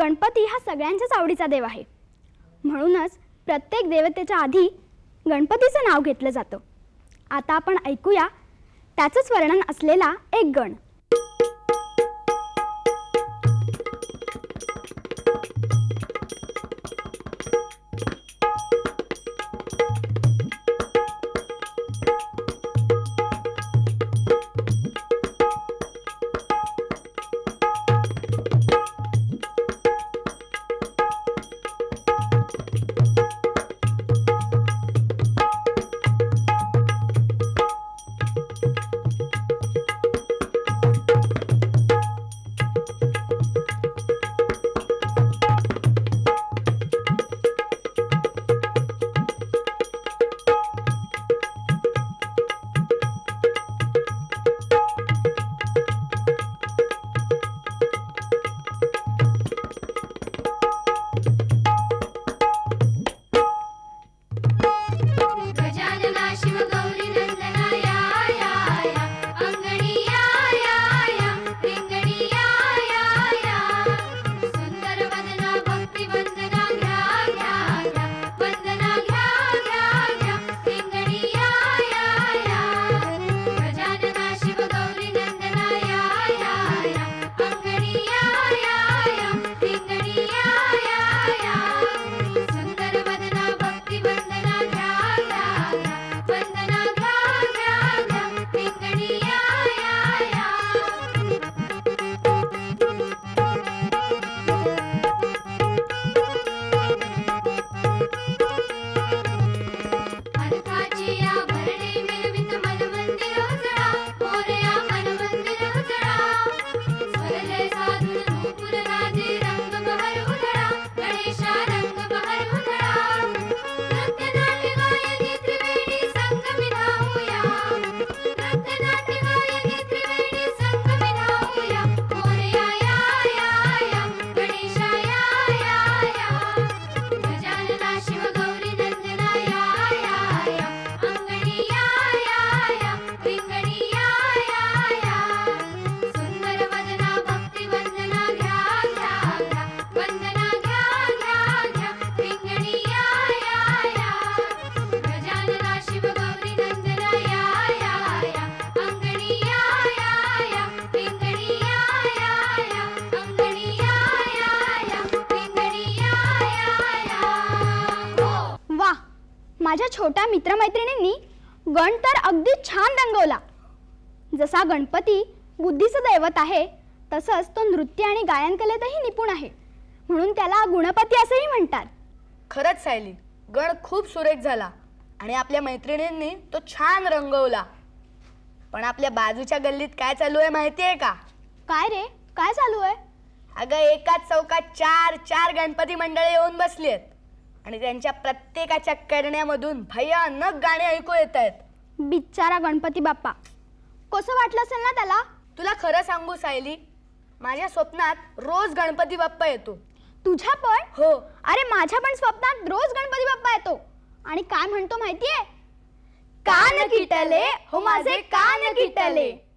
गणपती हा सगळ्यांच्याच आवडीचा देव आहे. म्हणूनच प्रत्येक देवतेच्या आधी गणपतीचं नाव घेतलं जातं. आता आपण ऐकूया त्याचंच वर्णन असलेला एक गण. छोट्या मित्रमैत्रिणींनी गण तर अगदी छान रंगवला. जसा गणपती बुद्धीचं दैवत आहे तसंच तो नृत्य आणि गायन कलेतही निपुण आहे. म्हणून त्याला गुणपती असंही म्हणतात. खरंच सायली गण खूप सुरेख झाला आणि आपल्या मैत्रिणींनी तो छान रंगवला. पण आपल्या बाजूच्या गल्लीत काय चालू आहे माहिती आहे का? काय रे? काय चालू आहे? अगं एकाच चौकात चार चार गणपती मंडळे येऊन बसली आहेत. आणि त्यांच्या प्रत्येकाच्या करण्यामधून भयानक गाणे ऐकू येत आहेत. बिचारा गणपती बाप्पा. कसं वाटलं असेल ना त्याला? तुला खरं सांगू सायली माझ्या स्वप्नात रोज गणपती बाप्पा येतो. तुझ्या पण? हो. अरे माझ्या पण स्वप्नात रोज गणपती बाप्पा येतो. आणि काय म्हणतो माहितीये? कान किटले हो माझे कान किटले.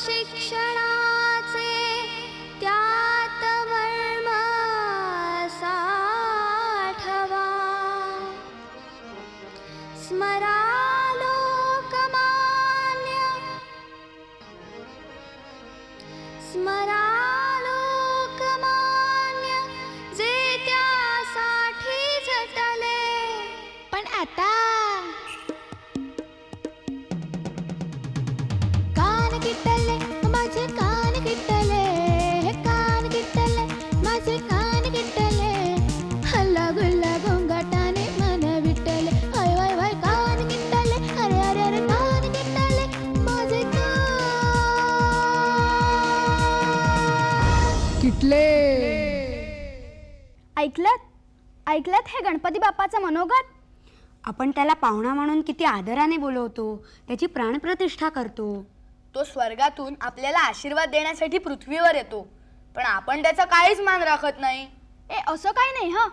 लोकशिक्षणाचे ऐकलत? ऐकलत हे गणपती बाप्पाचं मनोगत? आपण त्याला पाहुणा म्हणून किती आदराने बोलवतो त्याची प्राणप्रतिष्ठा करतो. तो स्वर्गातून आपल्याला आशीर्वाद देण्यासाठी पृथ्वीवर येतो. पण आपण त्याचा काहीच मान राखत नाही. ए असं काही नाही हं.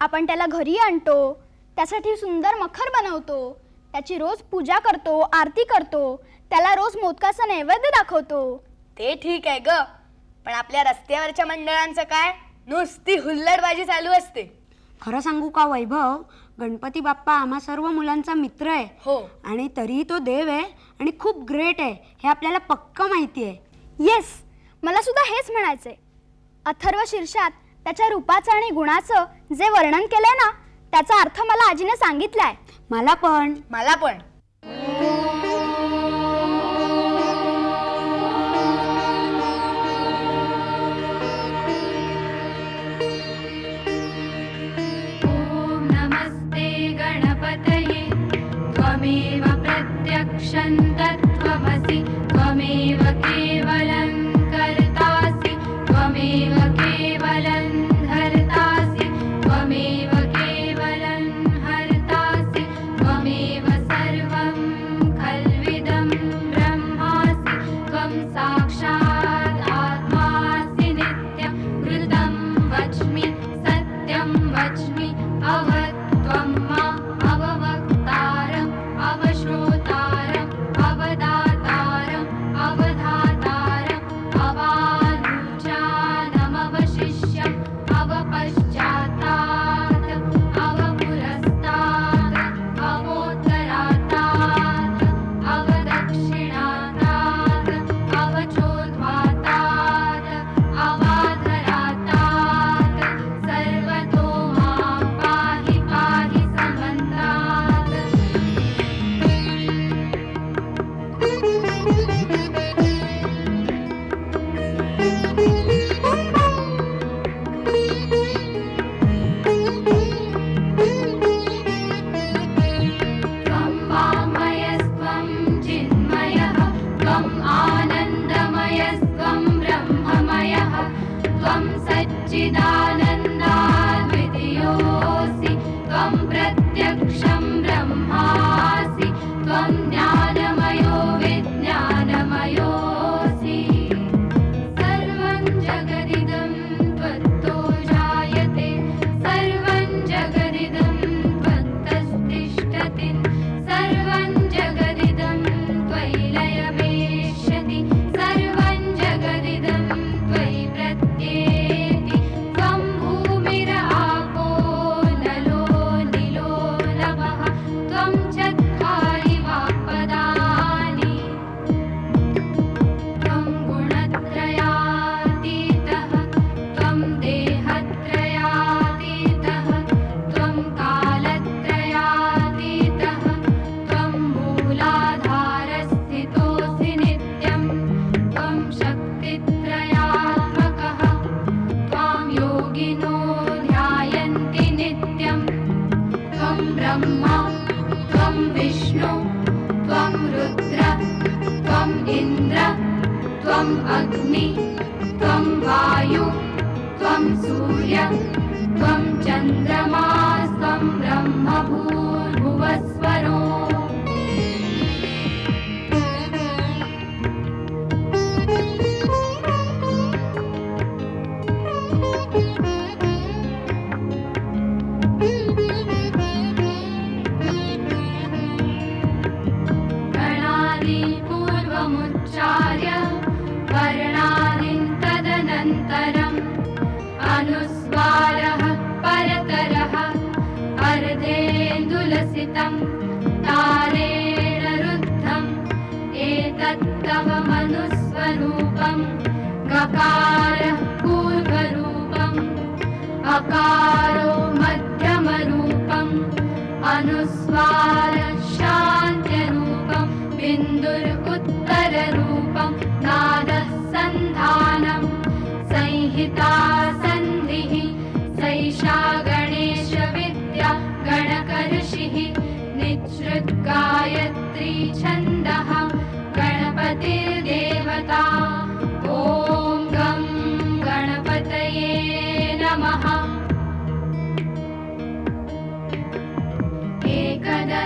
आपण त्याला घरी आणतो त्यासाठी सुंदर मखर बनवतो त्याची रोज पूजा करतो आरती करतो त्याला रोज मोदकाचा नैवेद्य दाखवतो. ते ठीक आहे ग. पण आपल्या रस्त्यावरच्या मंडळांचं काय? नुसती हुल्लडबाजी चालू असते. खरं सांगू का वैभव? गणपती बाप्पा आम्हा सर्व मुलांचा मित्र आहे. हो. आणि तरीही तो देव आहे आणि खूप ग्रेट आहे. हे आपल्याला पक्क माहिती आहे. येस मला सुद्धा हेच म्हणायचंय. अथर्व शीर्षात त्याच्या रूपाचं आणि गुणाचं जे वर्णन केलंय ना त्याचा अर्थ मला आजीने सांगितलाय. मला पण. मला पण. Ocean.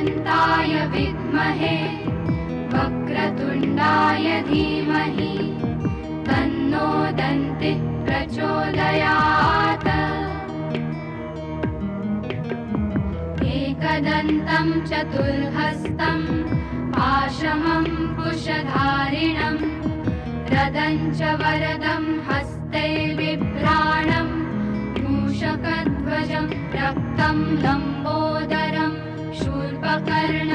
न्ताय विद्महे वक्रतुण्डाय धीमहि तन्नो दन्ति प्रचोदयात्। एकदन्तं चतुर्हस्तम् आश्रमं पुषधारिणम् रदं च वरदं हस्ते विभ्राणं मूषकध्वजं रक्तं लम् उपकरण